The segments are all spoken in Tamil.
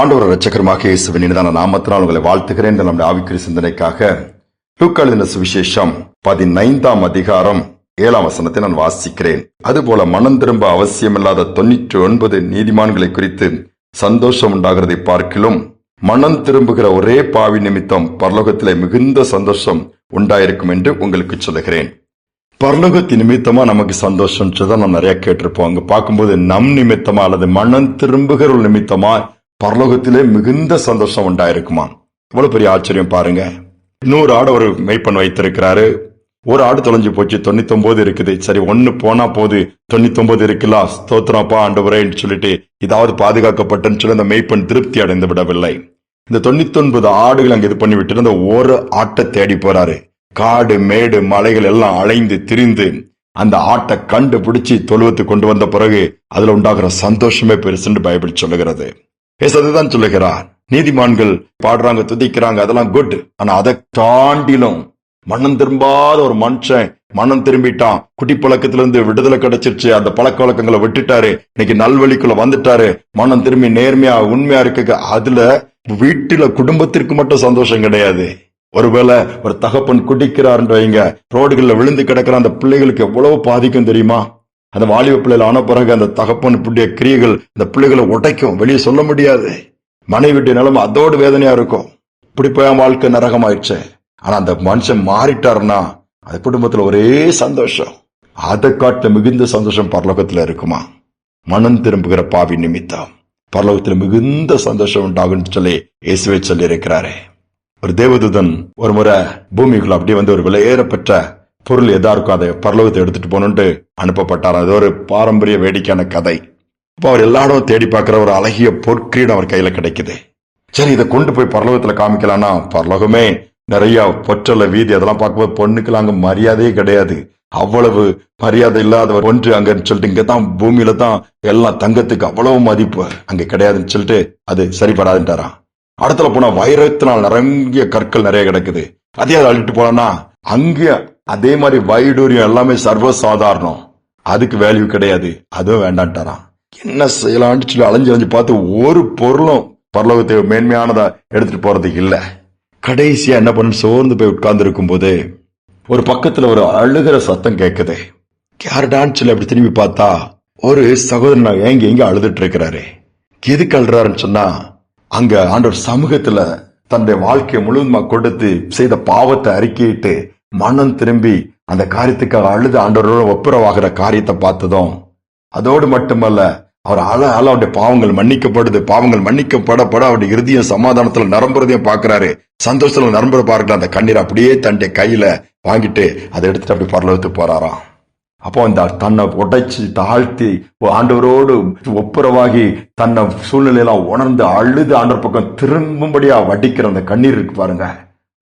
ஆண்டவர் ரச்சகரமாக இயேசுவின் இனிதான நாமத்தினால் உங்களை வாழ்த்துகிறேன். இந்த நம்முடைய ஆவிக்குரிய சிந்தனைக்காக லூக்காளின சுவிசேஷம் பதினைந்தாம் அதிகாரம் ஏழாம் வசனத்தை நான் வாசிக்கிறேன். அதுபோல மனம் திரும்ப அவசியமில்லாத தொண்ணூற்றி ஒன்பது நீதிமான்களை குறித்து சந்தோஷம் உண்டாகிறதை பார்க்கிலும் மனம் திரும்புகிற ஒரே பாவி நிமித்தம் பரலோகத்திலே மிகுந்த சந்தோஷம் உண்டாயிருக்கும் என்று உங்களுக்கு சொல்லுகிறேன். பரலோகத்தின் நிமித்தமா நமக்கு சந்தோஷம் தான் நான் நிறைய கேட்டிருப்போம். அங்க பார்க்கும்போது நம் நிமித்தமா அல்லது மனம் திரும்புகிற நிமித்தமா பரலோகத்திலே மிகுந்த சந்தோஷம் உண்டாயிருக்குமா இவ்வளவு பெரிய ஆச்சரியம் பாருங்க. நூறு ஆடு ஒரு மெய்ப்பன் வைத்திருக்கிறாரு. ஒரு ஆடு தொலைஞ்சு போச்சு தொண்ணூத்தி ஒன்பது இருக்குது. சரி ஒன்னு போனா போது தொண்ணூத்தி ஒன்பது இருக்குல்ல? ஸ்தோத்திரப்பா ஆண்டவரேன்னு சொல்லிட்டு இதாவது பாதுகாக்கப்பட்டன்னு சொல்லி அந்த மெய்ப்பெண் திருப்தி அடைந்து விடவில்லை. இந்த தொண்ணூத்தி ஒன்பது ஆடுகள் அங்க இது பண்ணி விட்டு அந்த ஒரு ஆட்டை தேடி போறாரு. காடு மேடு மலைகள் எல்லாம் அலைந்து திரிந்து அந்த ஆட்டை கண்டுபிடிச்சு தொழுவத்து கொண்டு வந்த பிறகு அதுல உண்டாகிற சந்தோஷமே பெருசுன்னு பைபிள் சொல்லுகிறது. ஏசு அதுதான் சொல்லுகிறார். நீதிமான்கள் பாடுறாங்க துதிக்கிறாங்க அதெல்லாம் குட் ஆனா அதை தாண்டிலும் மனம் திரும்பாத ஒரு மனுஷன் மனம் திரும்பிட்டான். குட்டி பழக்கத்துல இருந்து விடுதலை கிடைச்சிருச்சு. அந்த பழக்க வழக்கங்களை விட்டுட்டாரு. இன்னைக்கு நல்வழிக்குள்ள வந்துட்டாரு. மனம் திரும்பி நேர்மையா உண்மையா இருக்கு அதுல வீட்டுல குடும்பத்திற்கு மட்டும் சந்தோஷம் கிடையாது. ஒருவேளை ஒரு தகப்பன் குடிக்கிறாருன்னு வைங்க. ரோடுகள்ல விழுந்து கிடக்கிற அந்த பிள்ளைகளுக்கு எவ்வளவு பாதிக்கும் தெரியுமா? அந்த வாலிப பிள்ளைகள் ஆன பிறகு அந்த தகப்பன் இப்படிய கிரியைகள் அந்த பிள்ளைகளை உடைக்கும். வெளியே சொல்ல முடியாது. மனைவிட்டு நிலைமை அதோடு வேதனையா இருக்கும். இப்படி போய் வாழ்க்கை நரகமாயிடுச்சு. ஆனா அந்த மனுஷன் மாறிட்டாருன்னா அந்த குடும்பத்துல ஒரே சந்தோஷம். அதை காட்ட மிகுந்த சந்தோஷம் பரலோகத்துல இருக்குமா? மனம் திரும்புகிற பாவி நிமித்தம் பரலோகத்துல மிகுந்த சந்தோஷம் உண்டாகும் சொல்லி இயேசுவை சொல்லி இருக்கிறாரு ஒரு தேவதூதன் ஒரு முறை பூமிக்குள்ள அப்படியே வந்து ஒரு விலையேறப்பெற்ற பொருள் எதா இருக்கும் அதை பரலோகத்தை எடுத்துட்டு போகணுன்ட்டு அனுப்பப்பட்டார். அது ஒரு பாரம்பரிய வேடிக்கையான கதை. இப்போ அவர் எல்லா தேடி பார்க்குற ஒரு அழகிய பொற்கிரீடம் அவர் கையில் கிடைக்குது. சரி இதை கொண்டு போய் பரலோகத்தில் காமிக்கலாம்னா பரலோகமே நிறைய பொற்றல வீதி அதெல்லாம் பார்க்கும்போது பொண்ணுக்கெல்லாம் அங்கே மரியாதையே கிடையாது. அவ்வளவு மரியாதை இல்லாதவர் ஒன்று அங்கன்னு சொல்லிட்டு இங்கே தான் பூமியில தான் எல்லாம் தங்கத்துக்கு அவ்வளவு மதிப்பு. அங்கே கிடையாதுன்னு சொல்லிட்டு அது சரிபடாதுன்ட்டாராம். அடுத்தல போனால் வைரத்தினால் நிறைய கற்கள் நிறைய கிடக்குது. அதே அதை அழிட்டு போனோம்னா அங்கே அதே மாதிரி வைடூரியம் எல்லாமே சர்வசாதாரணம். அதுக்கு வேல்யூ கிடையாது. அதுவும் வேண்டான்ட்டாரான் என்ன செய்யலாம்னு சொல்லி அலைஞ்சு அலைஞ்சு பார்த்து ஒரு பொருளும் பரலோகத்தை மேன்மையானதா எடுத்துட்டு போறது இல்லை. கடைசியா என்ன பண்ணு? சோர்ந்து போய் உட்கார்ந்து இருக்கும் போது ஒரு பக்கத்துல ஒரு அழுகிற சத்தம் கேட்குது யாருடான்னு சொல்லி அப்படி திரும்பி பார்த்தா ஒரு சகோதரன் ஏங்க எங்க அழுதுட்டு இருக்கிறாரு. எதுக்கு அழுறாருன்னு சொன்னா அங்க ஆண்டவர் சமூகத்துல தன்னுடைய வாழ்க்கையை முழுவதுமா கொடுத்து செய்த பாவத்தை அறிக்கையிட்டு மனம் திரும்பி அந்த காரியத்துக்காக அழுது ஆண்டவரோட ஒப்புரவாகிற காரியத்தை பார்த்ததும் அதோடு மட்டுமல்ல அவர் அழ அழ அவருடைய பாவங்கள் மன்னிக்கப்படுது பாவங்கள் மன்னிக்கப்படப்பட அவருடைய இறுதியும் சமாதானத்துல நரம்புறதையும் பாக்குறாரு சந்தோஷத்துல நரம்புற பாருங்க அந்த கண்ணீர் அப்படியே தன்னுடைய கையில வாங்கிட்டு அதை எடுத்துட்டு அப்படி பரலோகத்துக்கு போறாராம். அப்போ இந்த தன்னை உடைச்சு தாழ்த்தி ஆண்டவரோடு ஒப்புரவாகி தன்னை சூழ்நிலையெல்லாம் உணர்ந்து அழுது ஆண்டவர் பக்கம் திரும்பும்படியா வடிக்கிற அந்த கண்ணீர் இருக்கு பாருங்க.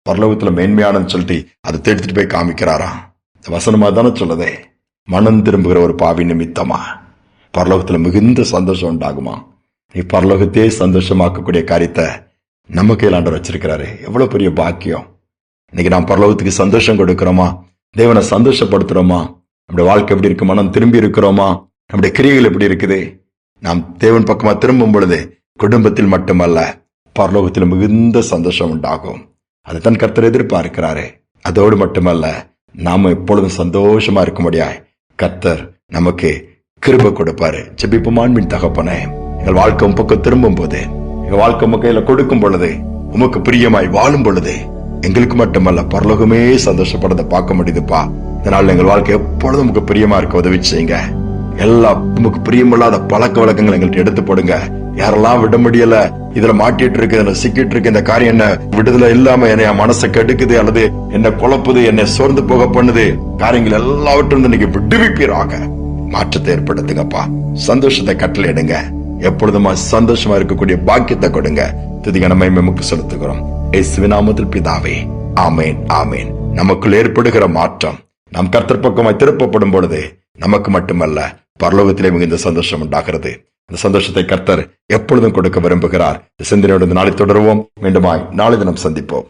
பரலோகத்துல மேன்மையானன்னு சொல்லிட்டு அதை எடுத்துட்டு போய் காமிக்கிறாராம் இந்த வசனமா தானே சொல்லுதே. மனம் திரும்புகிற ஒரு பாவி நிமித்தமா? பரலோகத்துல மிகுந்த சந்தோஷம் உண்டாகுமா? நீ பரலோகத்தையே சந்தோஷமாக்கக்கூடிய காரியத்தை நம்ம கையில் வச்சிருக்கிறாரு. எவ்வளவு பெரிய பாக்கியம். இன்னைக்கு நாம் பரலோகத்துக்கு சந்தோஷம் கொடுக்கிறோமா? தேவனை சந்தோஷப்படுத்துறோமா? நம்முடைய வாழ்க்கை எப்படி இருக்கு? மனம் திரும்பி இருக்கிறோமா? நம்முடைய கிரியைகள் எப்படி இருக்குது? நாம் தேவன் பக்கமா திரும்பும் பொழுது குடும்பத்தில் மட்டுமல்ல பரலோகத்தில் மிகுந்த சந்தோஷம் உண்டாகும். அதைத்தான் கர்த்தர் எதிர்பார்க்கிறாரு. அதோடு மட்டுமல்ல நாம எப்பொழுதும் சந்தோஷமா இருக்க முடியாது கர்த்தர் நமக்கு கிருப கொடுப்பாரு. ஜெபிப்புமான்மின் தகப்பனே. எங்கள் வாழ்க்கை உம் திரும்பும் போது எங்கள் வாழ்க்கை உங்க கையில கொடுக்கும் பொழுது உமக்கு பிரியமாய் வாழும் பொழுது எங்களுக்கு மட்டுமல்ல பரலோகமே சந்தோஷப்படத பார்க்க முடியுதுப்பா. இதனால எங்கள் வாழ்க்கை எப்பொழுதும் உமக்கு பிரியமா இருக்க உதவி செய்யுங்க. எல்லா உமக்கு பிரியமில்லாத பழக்க வழக்கங்களை எங்கள்கிட்ட எடுத்து போடுங்க. யாரெல்லாம் விட முடியல இதுல மாட்டிட்டு இருக்கு இதுல சிக்கிட்டு இருக்கு இந்த காரியம் என்ன? விடுதலை இல்லாம என்னை மனசை கெடுக்குது அல்லது என்ன குழப்புது என்னை சோர்ந்து போக பண்ணுது? காரியங்கள் எல்லாவற்றும் இன்னைக்கு விடுவிப்பீராக. மாற்றத்தை ஏற்படுத்துங்கப்பா. சந்தோஷத்தை கட்டளையிடுங்க. எப்பொழுதுமா சந்தோஷமா இருக்கக்கூடிய பாக்கியத்தை கொடுங்க. துதிகன மகிமைக்கு செலுத்துகிறோம். எஸ் நாமத்தில் பிதாவே ஆமேன் ஆமேன். நமக்குள் ஏற்படுகிற மாற்றம் நம் கர்த்தர் பக்கமாய் திருப்பப்படும் பொழுது நமக்கு மட்டுமல்ல பரலோகத்திலே மிகுந்த சந்தோஷம் உண்டாகிறது. அந்த சந்தோஷத்தை கர்த்தர் எப்பொழுதும் கொடுக்க விரும்புகிறார். சிந்தனையோடு நாளை தொடருவோம். மீண்டுமாய் நாளை தினம் சந்திப்போம்.